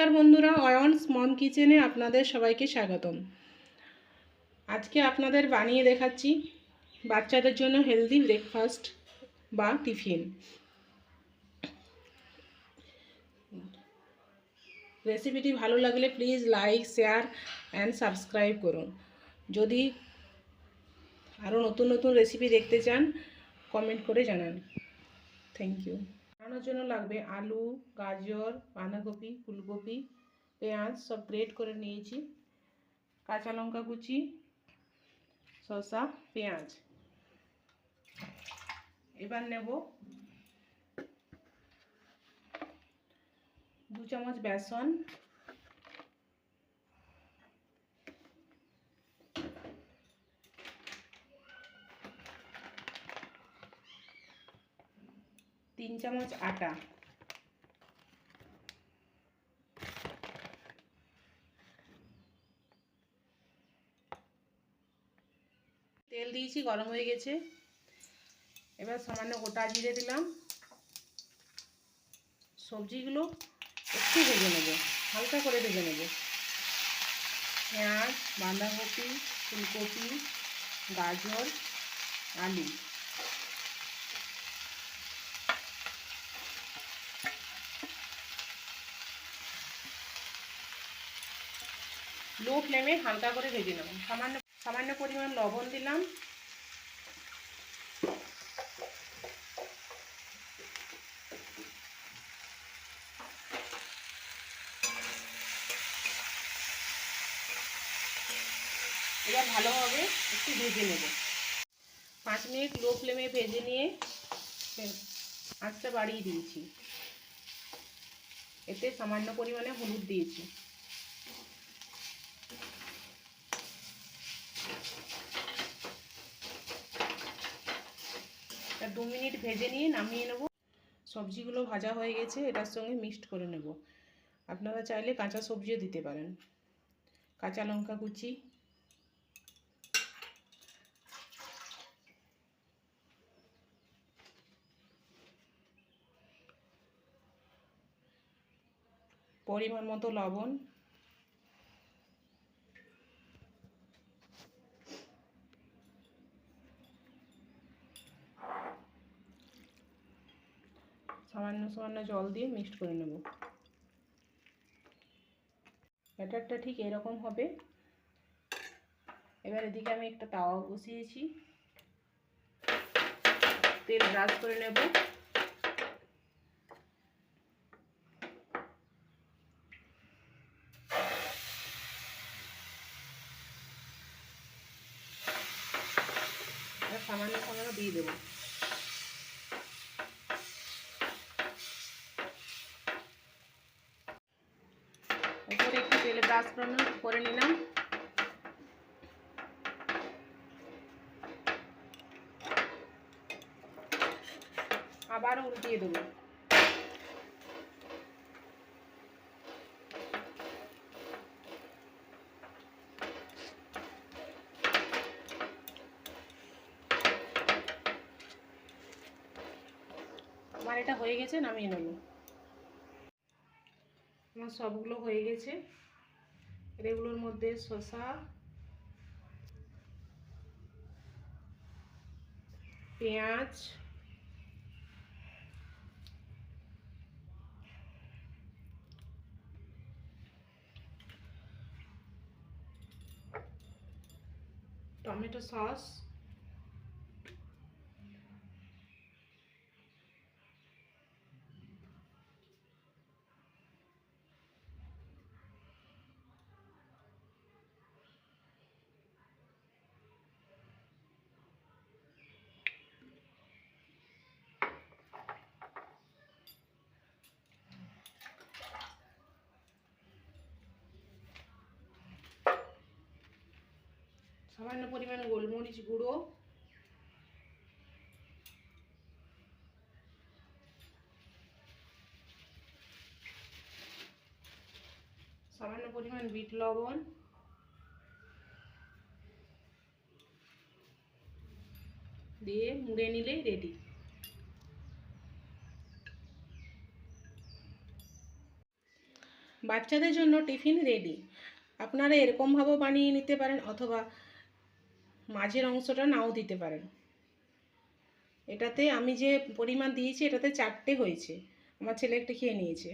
নমস্কার বন্ধুরা অয়ন্স মম কিচেনে আপনাদের সবাইকে স্বাগতম। আজকে আপনাদের বানিয়ে দেখাচ্ছি বাচ্চাদের জন্য হেলদি ব্রেকফাস্ট বা টিফিন রেসিপিটি ভালো লাগলে please like share and subscribe করুন। যদি আরও নতুন নতুন রেসিপি দেখতে চান কমেন্ট করে জানান। থ্যাংক ইউ বানানোর জন্য লাগবে আলু, গাজর, বাঁধাকপি, ফুলকপি, পেঁয়াজ, সব গ্রেট করে নিয়েছি। কাঁচা লঙ্কা কুচি, শসা, পেঁয়াজ। এবার নেব দু চামচ বেসন। তিন চামচ আটা। তেল দিয়েছি, গরম হয়ে গেছে। এবার সামান্য গোটা জিরে দিলাম। সবজিগুলো একটু ভেজে নেব, হালকা করে ভেজে নেব। পেঁয়াজ, বাঁধাকপি, ফুলকপি, গাজর, আলু। লো ফ্লেমে হালকা করে ভেজে নেব। সামান্য সামান্য পরিমাণ লবণ দিলাম। এবার ভালোভাবে একটু ভেজে নেব। পাঁচ মিনিট লো ফ্লেমে ভেজে নিয়ে আঁচটা বাড়িয়ে দিয়েছি। এতে সামান্য পরিমাণে হলুদ দিয়েছি। দু মিনিট ভেজে নিয়ে নামিয়ে নেব। সবজিগুলো ভাজা হয়ে গেছে, এটার সঙ্গে মিক্সড করে নেব। আপনারা চাইলে কাঁচা সবজিও দিতে পারেন। কাঁচা লঙ্কা কুচি। পরিমাণ মতো লবণ। সামান্য সামান্য জল দিয়ে মিক্সড করে নেব। ব্যাটারটা ঠিক এরকম হবে। এবার এদিকে আমি একটা তাওয়া বসিয়েছি। তেল ব্রাশ করে নেব। সামান্য সামান্য দিয়ে দেবো। ব্রাশ করে নিলাম। আবারও উল্টিয়ে দেবো। আমার এটা হয়ে গেছে, নামিয়ে নেব। আমার সবগুলো হয়ে গেছে। এগুলোর মধ্যে শসা। পেঁয়াজ। Tomato sauce. সামান্য পরিমাণ গোলমরিচ গুঁড়ো। সামান্য পরিমাণ বিট লবণ। দিয়ে মুড়ে নিলেই রেডি বাচ্চাদের জন্য টিফিন রেডি আপনারা এরকমভাবেও বানিয়ে নিতে পারেন অথবা মাঝের অংশটা নাও দিতে পারেন। এটাতে আমি যে পরিমাণ দিয়েছি, এটাতে চারটে হয়েছে। আমার ছেলে একটা খেয়ে নিয়েছে।